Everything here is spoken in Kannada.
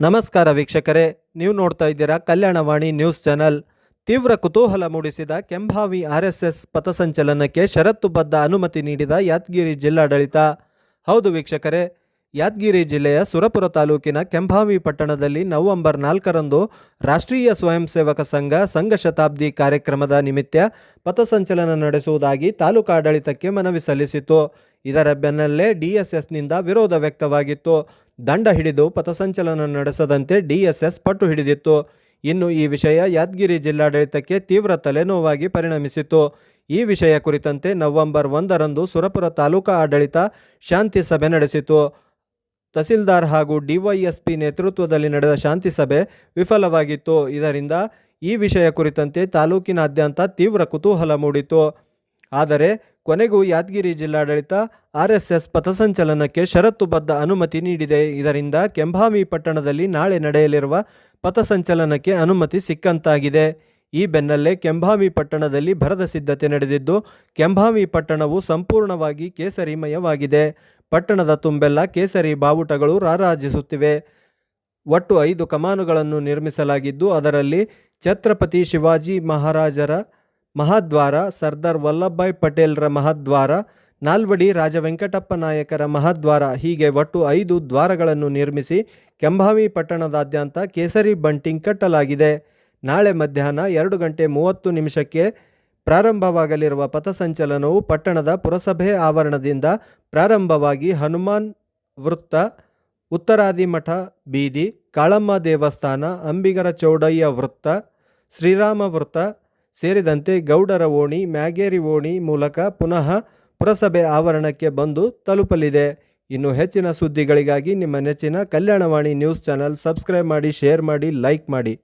ನಮಸ್ಕಾರ ವೀಕ್ಷಕರೇ, ನೀವು ನೋಡ್ತಾ ಇದ್ದೀರಾ ಕಲ್ಯಾಣವಾಣಿ ನ್ಯೂಸ್ ಚಾನೆಲ್. ತೀವ್ರ ಕುತೂಹಲ ಮೂಡಿಸಿದ ಕೆಂಭಾವಿ ಆರ್ಎಸ್ಎಸ್ ಪಥಸಂಚಲನಕ್ಕೆ ಷರತ್ತುಬದ್ಧ ಅನುಮತಿ ನೀಡಿದ ಯಾದಗಿರಿ ಜಿಲ್ಲಾಡಳಿತ. ಹೌದು ವೀಕ್ಷಕರೇ ಯಾದಗಿರಿ ಜಿಲ್ಲೆಯ ಸುರಪುರ ತಾಲೂಕಿನ ಕೆಂಭಾವಿ ಪಟ್ಟಣದಲ್ಲಿ ನವೆಂಬರ್ ನಾಲ್ಕರಂದು ರಾಷ್ಟ್ರೀಯ ಸ್ವಯಂ ಸೇವಕ ಸಂಘ ಸಂಘ ಶತಾಬ್ದಿ ಕಾರ್ಯಕ್ರಮದ ನಿಮಿತ್ತ ಪಥಸಂಚಲನ ನಡೆಸುವುದಾಗಿ ತಾಲೂಕಾಡಳಿತಕ್ಕೆ ಮನವಿ ಸಲ್ಲಿಸಿತು ಇದರ ಬೆನ್ನಲ್ಲೇ ಡಿಎಸ್ಎಸ್ನಿಂದ ವಿರೋಧ ವ್ಯಕ್ತವಾಗಿತ್ತು. ದಂಡ ಹಿಡಿದು ಪಥಸಂಚಲನ ನಡೆಸದಂತೆ ಡಿಎಸ್ಎಸ್ ಪಟ್ಟು ಹಿಡಿದಿತ್ತು. ಇನ್ನು ಈ ವಿಷಯ ಯಾದಗಿರಿ ಜಿಲ್ಲಾಡಳಿತಕ್ಕೆ ತೀವ್ರ ತಲೆನೋವಾಗಿ ಪರಿಣಮಿಸಿತು ಈ ವಿಷಯ ಕುರಿತಂತೆ ನವೆಂಬರ್ ಒಂದರಂದು ಸುರಪುರ ತಾಲೂಕಾ ಆಡಳಿತ ಶಾಂತಿ ಸಭೆ ನಡೆಸಿತು. ತಹಸೀಲ್ದಾರ್ ಹಾಗೂ ಡಿವೈಎಸ್ಪಿ ನೇತೃತ್ವದಲ್ಲಿ ನಡೆದ ಶಾಂತಿ ಸಭೆ ವಿಫಲವಾಗಿತ್ತು. ಇದರಿಂದ ಈ ವಿಷಯ ಕುರಿತಂತೆ ತಾಲೂಕಿನಾದ್ಯಂತ ತೀವ್ರ ಕುತೂಹಲ ಮೂಡಿತು ಆದರೆ ಕೊನೆಗೂ ಯಾದಗಿರಿ ಜಿಲ್ಲಾಡಳಿತ ಆರ್ಎಸ್ಎಸ್ ಪಥಸಂಚಲನಕ್ಕೆ ಷರತ್ತುಬದ್ಧ ಅನುಮತಿ ನೀಡಿದೆ. ಇದರಿಂದ ಕೆಂಭಾಮಿ ಪಟ್ಟಣದಲ್ಲಿ ನಾಳೆ ನಡೆಯಲಿರುವ ಪಥಸಂಚಲನಕ್ಕೆ ಅನುಮತಿ ಸಿಕ್ಕಂತಾಗಿದೆ. ಈ ಬೆನ್ನಲ್ಲೇ ಕೆಂಭಾಮಿ ಪಟ್ಟಣದಲ್ಲಿ ಭರದ ಸಿದ್ಧತೆ ನಡೆದಿದ್ದು, ಕೆಂಭಾಮಿ ಪಟ್ಟಣವು ಸಂಪೂರ್ಣವಾಗಿ ಕೇಸರಿಮಯವಾಗಿದೆ. ಪಟ್ಟಣದ ತುಂಬೆಲ್ಲ ಕೇಸರಿ ಬಾವುಟಗಳು ರಾರಾಜಿಸುತ್ತಿವೆ. ಒಟ್ಟು ಐದು ಕಮಾನುಗಳನ್ನು ನಿರ್ಮಿಸಲಾಗಿದ್ದು, ಅದರಲ್ಲಿ ಛತ್ರಪತಿ ಶಿವಾಜಿ ಮಹಾರಾಜರ ಮಹಾದ್ವಾರ, ಸರ್ದಾರ್ ವಲ್ಲಭಭಾಯ್ ಪಟೇಲ್ರ ಮಹಾದ್ವಾರ, ನಾಲ್ವಡಿ ರಾಜವೆಂಕಟಪ್ಪ ನಾಯಕರ ಮಹಾದ್ವಾರ, ಹೀಗೆ ಒಟ್ಟು ಐದು ದ್ವಾರಗಳನ್ನು ನಿರ್ಮಿಸಿ ಕೆಂಭಾವಿ ಪಟ್ಟಣದಾದ್ಯಂತ ಕೇಸರಿ ಬಂಟಿಂಗ್ ಕಟ್ಟಲಾಗಿದೆ. ನಾಳೆ ಮಧ್ಯಾಹ್ನ ಎರಡು ಗಂಟೆ ಮೂವತ್ತು ನಿಮಿಷಕ್ಕೆ ಪ್ರಾರಂಭವಾಗಲಿರುವ ಪಥಸಂಚಲನವು ಪಟ್ಟಣದ ಪುರಸಭೆ ಆವರಣದಿಂದ ಪ್ರಾರಂಭವಾಗಿ ಹನುಮಾನ್ ವೃತ್ತ ಉತ್ತರಾದಿಮಠ ಬೀದಿ, ಕಾಳಮ್ಮ ದೇವಸ್ಥಾನ, ಅಂಬಿಗರ ಚೌಡಯ್ಯ ವೃತ್ತ, ಶ್ರೀರಾಮ ವೃತ್ತ ಸೇರಿದಂತೆ ಗೌಡರ ಓಣಿ, ಮ್ಯಾಗೇರಿ ಓಣಿ ಮೂಲಕ ಪುನಃ ಪುರಸಭೆ ಆವರಣಕ್ಕೆ ಬಂದು ತಲುಪಲಿದೆ. ಇನ್ನು ಹೆಚ್ಚಿನ ಸುದ್ದಿಗಳಿಗಾಗಿ ನಿಮ್ಮ ನೆಚ್ಚಿನ ಕಲ್ಯಾಣವಾಣಿ ನ್ಯೂಸ್ ಚಾನೆಲ್ ಸಬ್ಸ್ಕ್ರೈಬ್ ಮಾಡಿ, ಶೇರ್ ಮಾಡಿ, ಲೈಕ್ ಮಾಡಿ.